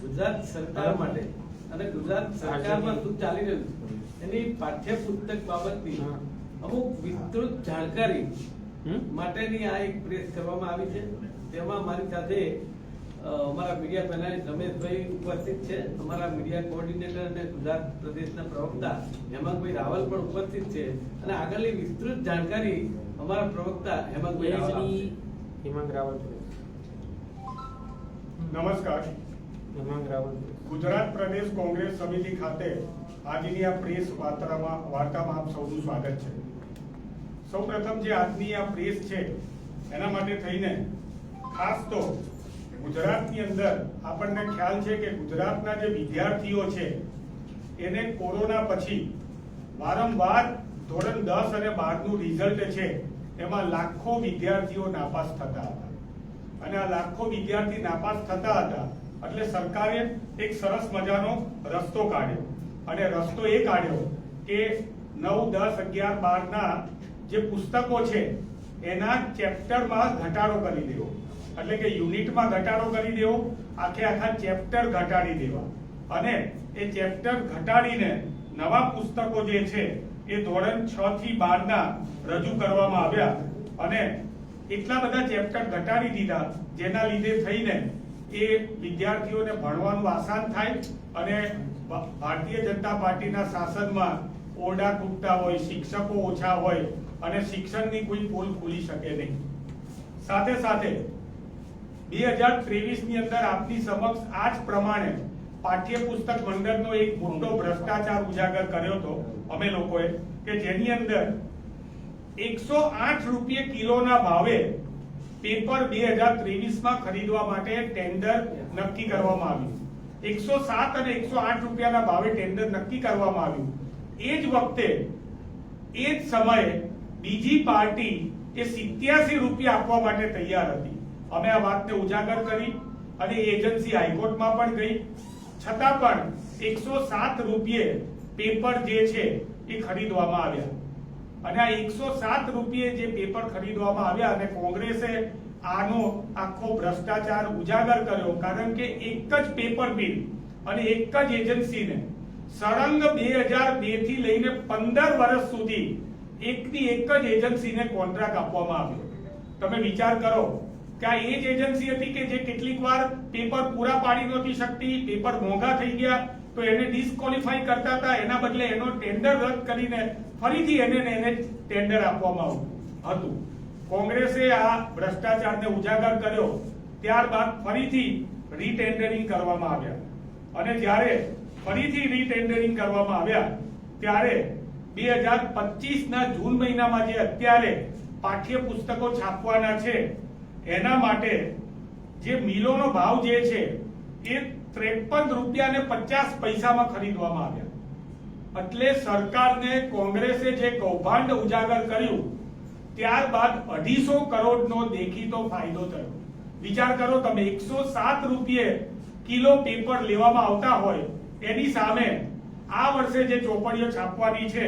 ગુજરાત સરકાર માટે અને ગુજરાત સરકારમાં શું ચાલી રહ્યું છે? એની પાઠ્યપુસ્તક બાબતની અમુક વિસ્તૃત જાણકારી માટેની આ એક પ્રેસ કરવામાં આવી છે. તેમાં મારી સાથે અમારા મીડિયા પેનલિસ્ટ રમેશભાઈ ઉપસ્થિત છે. અમારા મીડિયા કોઓર્ડિનેટર અને ગુજરાત પ્રદેશના પ્રવક્તા હેમાંગભાઈ રાવલ પણ ઉપસ્થિત છે. અને આગળની વિસ્તૃત જાણકારી અમારા પ્રવક્તા હેમાંગભાઈ રાવલ હેમાંગ રાવલ નમસ્કાર. ગુજરાત પ્રદેશ કોંગ્રેસ સમિતિ ખાતે આજની આ પ્રેસ વાર્તામાં વાર્તામાં આપ સૌનું સ્વાગત છે. સૌપ્રથમ જે આજની આ પ્રેસ છે એના માટે થઈને ખાસ તો ગુજરાતની અંદર આપણને ખ્યાલ છે કે ગુજરાતના જે વિદ્યાર્થીઓ છે એને કોરોના પછી વારંવાર ધોરણ દસ અને બારનું રિઝલ્ટ છે એમાં લાખો વિદ્યાર્થીઓ નાપાસ થતા હતા. અને આ લાખો વિદ્યાર્થી નાપાસ થતા હતા. એટલે સરકારે એક સરસ મજાનો રસ્તો કાઢ્યો. અને રસ્તો એ કાઢ્યો કે નવ, દસ, અગિયાર બારના જે પુસ્તકો છે, એના ચેપ્ટરમાં ઘટાડો કરી દેવો. એટલે કે યુનિટમાં ઘટાડો કરી દેવો, આખે આખા ચેપ્ટર ઘટાડી દેવા. અને એ ચેપ્ટર ઘટાડીને નવા પુસ્તકો જે છે, એ ધોરણ છ થી બાર ના રજૂ કરવામાં આવ્યા. અને એટલા બધા ચેપ્ટર ઘટાડી દીધા જેના લીધે થઈને એ વિદ્યાર્થીઓને ભણવાનું આસાન થાય અને ભારતીય જનતા પાર્ટીના શાસનમાં ઓરડા તૂટતા હોય, શિક્ષકો ઓછા હોય અને શિક્ષણની કોઈ પોલ ખુલી શકે નહીં. સાથે સાથે બે હજાર ત્રેવીસની અંદર આપની સમક્ષ આ જ પ્રમાણે પાઠ્યપુસ્તક મંડળનો એક મોટો ભ્રષ્ટાચાર ઉજાગર કર્યો હતો અમે લોકોએ કે જેની અંદર એકસો આઠ રૂપિયે કિલોના ભાવે પેપર બે હજાર ત્રેવીસમાં ખરીદવા માટે ટેન્ડર નક્કી કરવામાં આવ્યું. એકસો સાત અને એકસો આઠ રૂપિયાના ભાવે ટેન્ડર નક્કી કરવામાં આવ્યું. એ જ વખતે, એ જ સમયે બીજી પાર્ટી એ સિત્યાસી રૂપિયા આપવા માટે તૈયાર હતી. અમે આ વાતને ઉજાગર કરી અને એજન્સી હાઈકોર્ટમાં પણ ગઈ. છતાં પણ એકસો સાત રૂપિયે પેપર જે છે એ ખરીદવામાં આવ્યા. અને આ એકસો સાત રૂપિયે જે પેપર ખરીદવામાં આવ્યા અને કોંગ્રેસે આનો આખો ભ્રષ્ટાચાર ઉજાગર કર્યો, કારણ કે એક જ પેપર બિલ અને એક જ એજન્સીને સળંગ બે હજાર બેથી લઈને પંદર વર્ષ સુધી એકની એક જ એજન્સીને કોન્ટ્રાક્ટ આપવામાં આવ્યો. તમે વિચાર કરો કે આ એ જ એજન્સી હતી કે જે કેટલીક વાર પેપર પૂરા પાડી નહોતી શકતી, પેપર મોંઘા થઈ ગયા તો એને ડિસ્કોલિફાઈ કરતા હતા. એના બદલે એનો ટેન્ડર રદ કરીને ફરીથી એને એને ટેન્ડર આપવામાં આવ્યું હતું. કોંગ્રેસે આ ભ્રષ્ટાચારને ઉજાગર કર્યો. ત્યારબાદ ફરીથી રીટેન્ડરિંગ કરવામાં આવ્યા. અને જ્યારે ફરીથી રીટેન્ડરિંગ કરવામાં આવ્યા, ત્યારે બે હજાર પચીસ ના જૂન મહિનામાં જે અત્યારે પાઠ્યપુસ્તકો છાપવાના છે, એના માટે જે મિલોનો ભાવ જે છે એ ત્રેપન રૂપિયા ને પચાસ પૈસામાં ખરીદવામાં આવ્યા. એટલે સરકારને કોંગ્રેસે જે કૌભાંડ ઉજાગર કર્યું, ત્યારબાદ અઢીસો કરોડનો દેખીતો ફાયદો થયો. વિચાર કરો, તમે એકસો સાત રૂપિયે કિલો પેપર લેવામાં આવતા હોય, એની સામે આ વર્ષે જે ચોપડીઓ છાપવાની છે,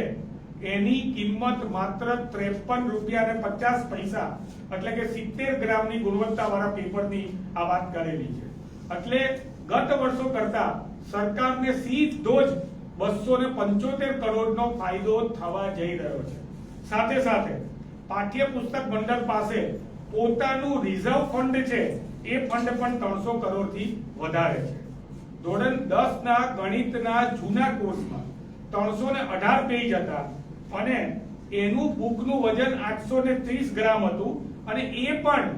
એની કિંમત માત્ર ત્રેપન રૂપિયા ને પચાસ પૈસા, એટલે કે સિત્તેર ગ્રામની ગુણવત્તાવાળા પેપરની આ વાત કરેલી છે. એટલે ગત વર્ષો કરતા સરકારને સીધો જ બસો ને પંચોતેર કરોડનો ફાયદો થવા જઈ રહ્યો છે. સાથે સાથે પાઠ્યપુસ્તક મંડળ પાસે પોતાનું રિઝર્વ ફંડ છે, એ ફંડ પણ ત્રણસો કરોડથી વધારે છે. ધોરણ દસ ના ગણિતના જૂના કોર્સમાં ત્રણસો ને અઢાર પેજ હતા અને એનું બુકનું વજન આઠસો ને ત્રીસ ગ્રામ હતું અને એ પણ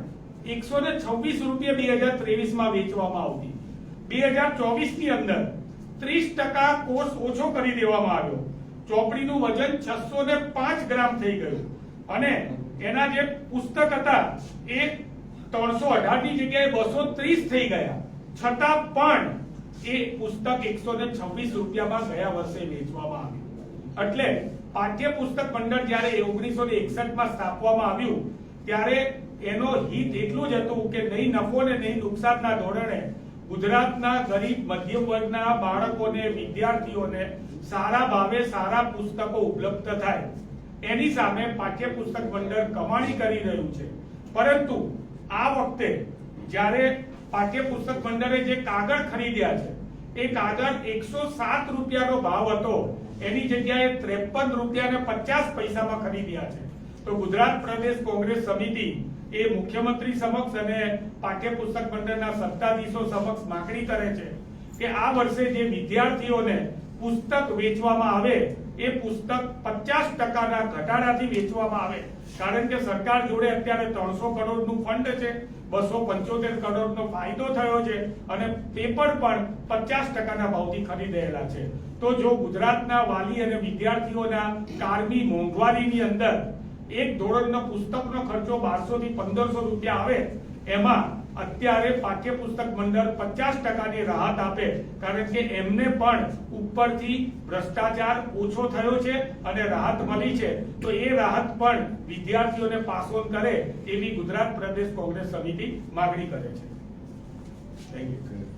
એકસો ને છવ્વીસ રૂપિયા બે હજાર ત્રેવીસમાં વેચવામાં આવતી. બે હજાર ચોવીસની અંદર ત્રીસ ટકા કોર્સ ઓછો કરી દેવામાં આવ્યો. ચોપડીનું વજન છસો ને પાંચ ગ્રામ થઈ ગયું. અને એના જે પુસ્તક હતા, એ ત્રણસો અઢારની જગ્યાએ બસો ત્રીસ થઈ ગયા. છતાં પણ એ પુસ્તક એકસો ને છવ્વીસ રૂપિયામાં ગયા વર્ષે વેચવામાં આવ્યું. એટલે પાઠ્યપુસ્તક મંડળ જ્યારે ઓગણીસો ને એકસઠમાં સ્થાપવામાં આવ્યું, ત્યારે એનો હિત એટલું જ હતું કે નહીં નફો ને નહીં નુકસાનના ધોરણે ગુજરાતના ગરીબ મધ્યમ વર્ગના બાળકોને, વિદ્યાર્થીઓને સારા ભાવે સારા પુસ્તકો ઉપલબ્ધ થાય. એની સામે પાઠ્યપુસ્તક મંડળ કમાણી કરી રહ્યું છે. પરંતુ આ વખતે જ્યારે પાઠ્યપુસ્તક મંડળે જે કાગળ ખરીદ્યા છે, એ કાગળ એકસો સાત રૂપિયાનો ભાવ હતો. એની જગ્યાએ ત્રેપન રૂપિયા ને પચાસ પૈસામાં ખરીદ્યા છે. તો ગુજરાત પ્રદેશ કોંગ્રેસ સમિતિ એ મુખ્યમંત્રી સમક્ષ અને પાઠ્યપુસ્તક મંડળના સત્તાધીશો સમક્ષ માંગણી કરે છે કે આ વર્ષે જે વિદ્યાર્થીઓને પુસ્તક વેચવામાં આવે, એ પુસ્તક પચાસ ટકાના ઘટાડાથી વેચવામાં આવે. કારણ કે સરકાર જોડે અત્યારે ત્રણસો કરોડનું ફંડ છે, બસો પંચોતેર કરોડનો ફાયદો થયો છે અને પેપર પણ પચાસ ટકાના ભાવથી ખરીદેલા છે. તો જો ગુજરાતના વાલી અને વિદ્યાર્થીઓના કારની મોંઘવારીની અંદર એક ધોરણનો પુસ્તકનો ખર્ચો બારસો થી પંદરસો રૂપિયા આવે, એમાં અત્યારે પાઠ્યપુસ્તક મંડળ પચાસ ટકાની રાહત આપે, કારણ કે એમને પણ ઉપરથી ભ્રષ્ટાચાર ઓછો થયો છે અને રાહત મળી છે. તો એ રાહત પણ વિદ્યાર્થીઓને પાસ ઓન કરે, એવી ગુજરાત પ્રદેશ કોંગ્રેસ સમિતિ માગણી કરે છે. Thank you